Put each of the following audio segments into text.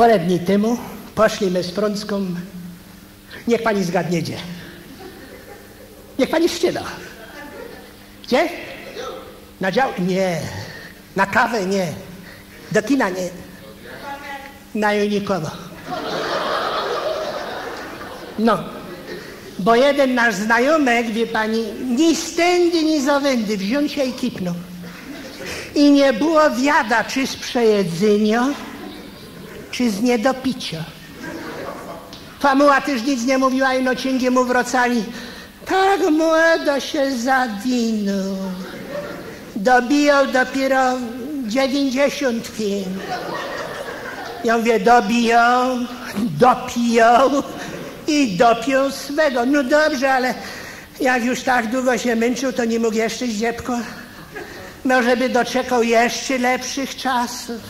Parę dni temu poszliśmy z Frącką. Niech pani zgadnie gdzie. Niech pani szczyda. Gdzie? Na dział? Nie. Na kawę? Nie. Do kina? Nie. Na Junikowo. No. Bo jeden nasz znajomek, wie pani, ni stędy, ni zawędy, wziął się i kipnął. I nie było wiada, czy z przejedzenia, czy z niedopicia. Famuła też nic nie mówiła i mu wracali. Tak młodo się zawinął. Dobijał dopiero 95. Ja mówię, dobijał, dopijał i dopiął swego. No dobrze, ale jak już tak długo się męczył, to nie mógł jeszcze zdziepko. No, żeby doczekał jeszcze lepszych czasów,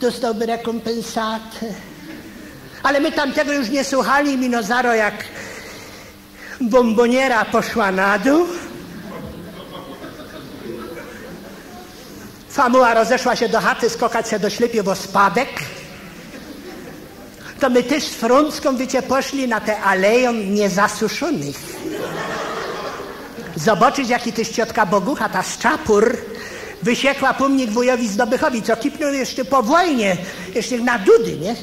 dostałby rekompensatę. Ale my tamtego już nie słuchali, Minozaro, jak bomboniera poszła na dół. Famuła rozeszła się do chaty, skokać się do ślepie w spadek. To my też z Frącką, wiecie, poszli na tę aleję niezasuszonych. Zobaczyć, jaki też ciotka Bogucha, ta szczapur, wysiekła pomnik wujowi Zdobychowi, co kipnął jeszcze po wojnie, jeszcze na dudy, nie?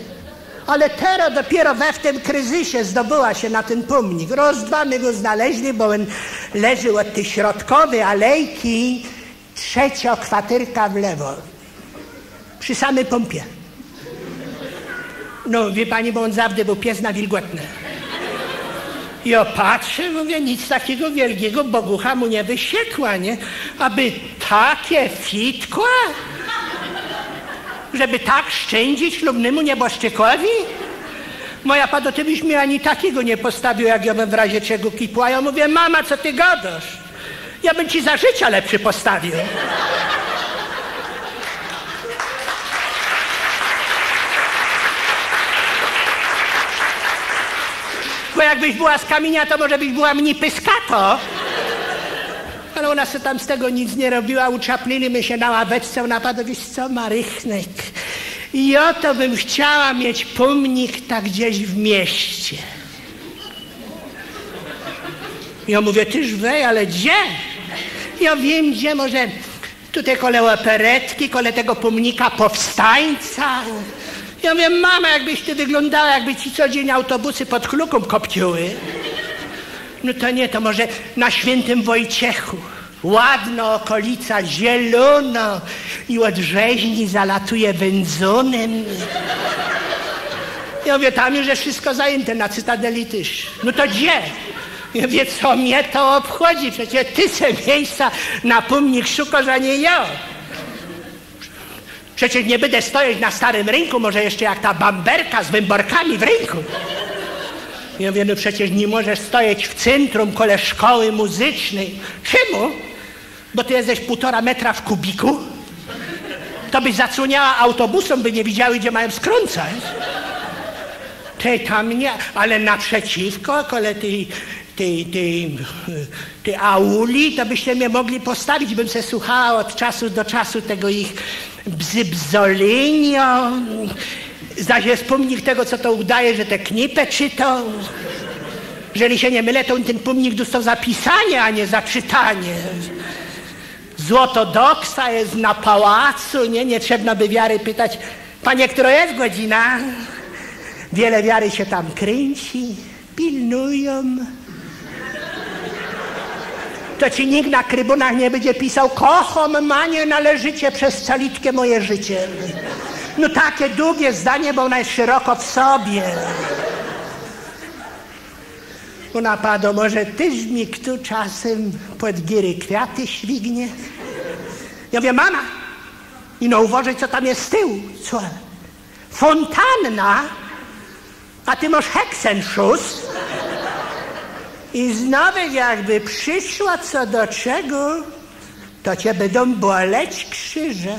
Ale teraz dopiero we w tym kryzysie zdobyła się na ten pomnik. Rozdbany go znaleźli, bo on leży od tej środkowej alejki, trzecia kwatyrka w lewo. Przy samej pompie. No, wie pani, bo on zawsze był pies na wilgotne. Ja patrzę, mówię, nic takiego wielkiego Bogucha mu nie wysiekła, nie? Aby takie fitła? Żeby tak szczędzić ślubnemu nieboszczykowi? Moja pado, ty byś mi ani takiego nie postawił, jak ja bym w razie czego kipła. Ja mówię, mama, co ty gadasz? Ja bym ci za życia lepszy postawił. Bo jakbyś była z kamienia, to może byś była mniej pyskato. Ale ona sobie tam z tego nic nie robiła, uczapliliśmy się na ławeczce, ona padła, wiesz co, Marychnek, ja to bym chciała mieć pomnik tak gdzieś w mieście. Ja mówię, tyż wej, ale gdzie? Ja wiem, gdzie, może tutaj kole operetki, kole tego pomnika powstańca. Ja mówię, mama, jakbyś ty wyglądała, jakby ci co dzień autobusy pod kluką kopciły. No to nie, to może na świętym Wojciechu. Ładna okolica, zielono i od rzeźni zalatuje wędzonem. Ja mówię, tam już jest wszystko zajęte, na Cytadeli też. No to gdzie? Ja mówię, co mnie to obchodzi? Przecież ty se miejsca na pomnik szukasz, a nie ja. Przecież nie będę stojąć na starym rynku, może jeszcze jak ta bamberka z wymborkami w rynku. Ja mówię, no przecież nie możesz stojąć w centrum kole szkoły muzycznej. Czemu? Bo ty jesteś półtora metra w kubiku? To byś zasłoniała autobusom, by nie widziały, gdzie mają skręcać. Ty tam nie, ale naprzeciwko, kole tej, tej, tej, tej auli, to byście mnie mogli postawić, bym se słuchała od czasu do czasu tego ich bzybzolinio. Zaś jest pomnik tego, co to udaje, że te knipę czytał. Jeżeli się nie mylę, to ten pomnik dostał za pisanie, a nie za czytanie. Złotodoksa jest na pałacu, nie? Nie trzeba by wiary pytać, panie, która jest godzina? Wiele wiary się tam kręci, pilnują. To ci nikt na trybunach nie będzie pisał, kocham manie należycie przez calitkę moje życie. No takie długie zdanie, bo ona jest szeroko w sobie. Ona pado, może tyś mi kto czasem pod giry kwiaty śwignie? Ja wiem, mama, i no uważaj, co tam jest z tyłu. Co? Fontanna, a ty masz heksenszus. I znowu jakby przyszła co do czego, to cię będą boleć krzyże.